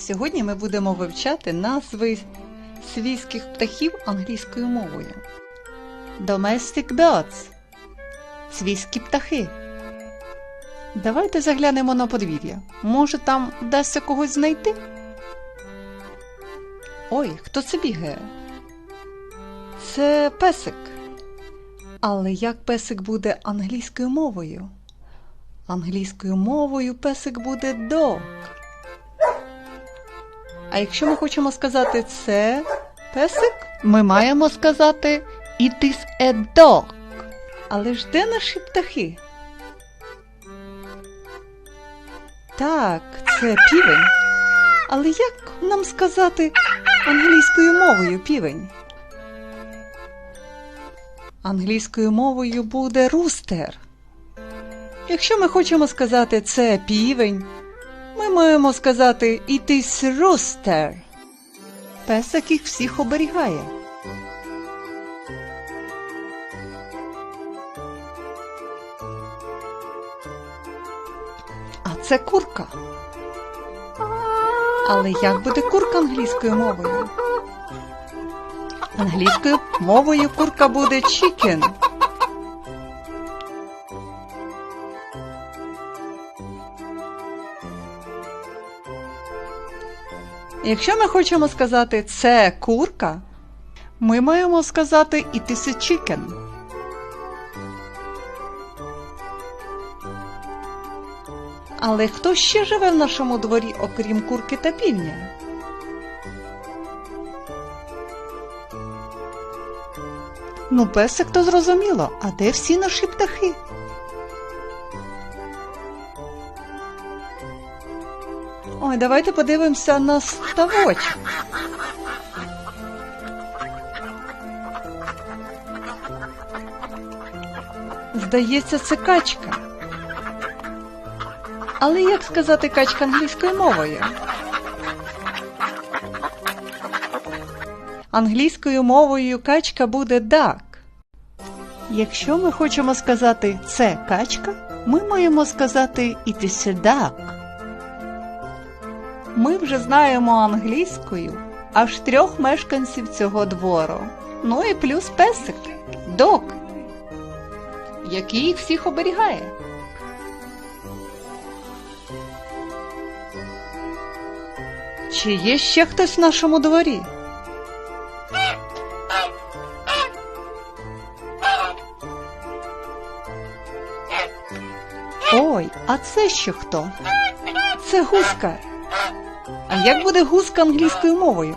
Сьогодні ми будемо вивчати назви свійських птахів англійською мовою. Domestic birds – свійські птахи. Давайте заглянемо на подвір'я. Може, там вдасться когось знайти? Ой, хто це бігає? Це песик. Але як песик буде англійською мовою? Англійською мовою песик буде dog. А якщо ми хочемо сказати це песик, ми маємо сказати It is a dog. Але ж де наші птахи? Так, це півень. Але як нам сказати англійською мовою півень? Англійською мовою буде рустер. Якщо ми хочемо сказати це півень, ми маємо сказати It is rooster. Песик їх всіх оберігає. А це курка. Але як буде курка англійською мовою? Англійською мовою курка буде chicken. Якщо ми хочемо сказати це курка, ми маємо сказати it is a chicken. Але хто ще живе в нашому дворі, окрім курки та півня? Ну, песик то зрозуміло, а де всі наші птахи? Ой, давайте подивимося на ставочок. Здається, це качка. Але як сказати качка англійською мовою? Англійською мовою качка буде duck. Якщо ми хочемо сказати це качка, ми маємо сказати it is a duck. Ми вже знаємо англійською аж трьох мешканців цього двору. Ну і плюс песик док, який всіх оберігає. Чи є ще хтось в нашому дворі? Ой, а це ще хто? Це гуска. А як буде гуска англійською мовою?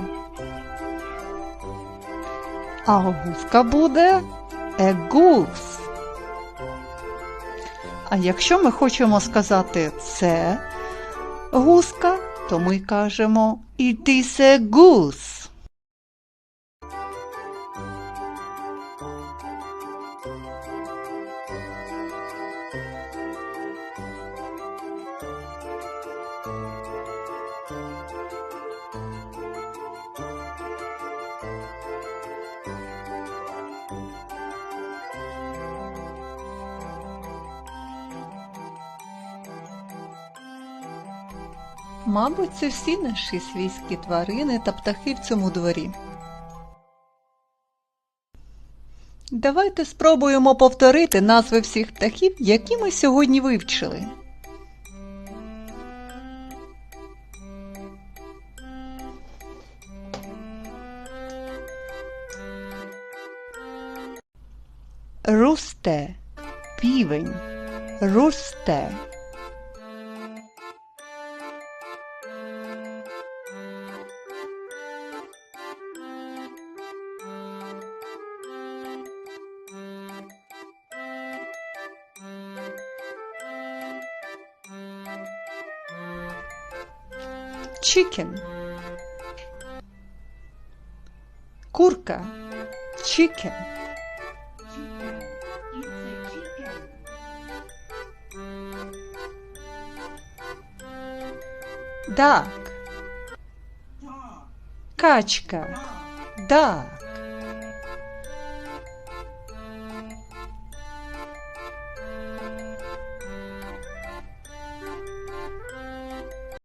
А гуска буде a goose. А якщо ми хочемо сказати це гуска, то ми кажемо It is a goose. Мабуть, це всі наші свійські тварини та птахи в цьому дворі. Давайте спробуємо повторити назви всіх птахів, які ми сьогодні вивчили. Русте, півень, русте. Chicken курка chicken duck качка duck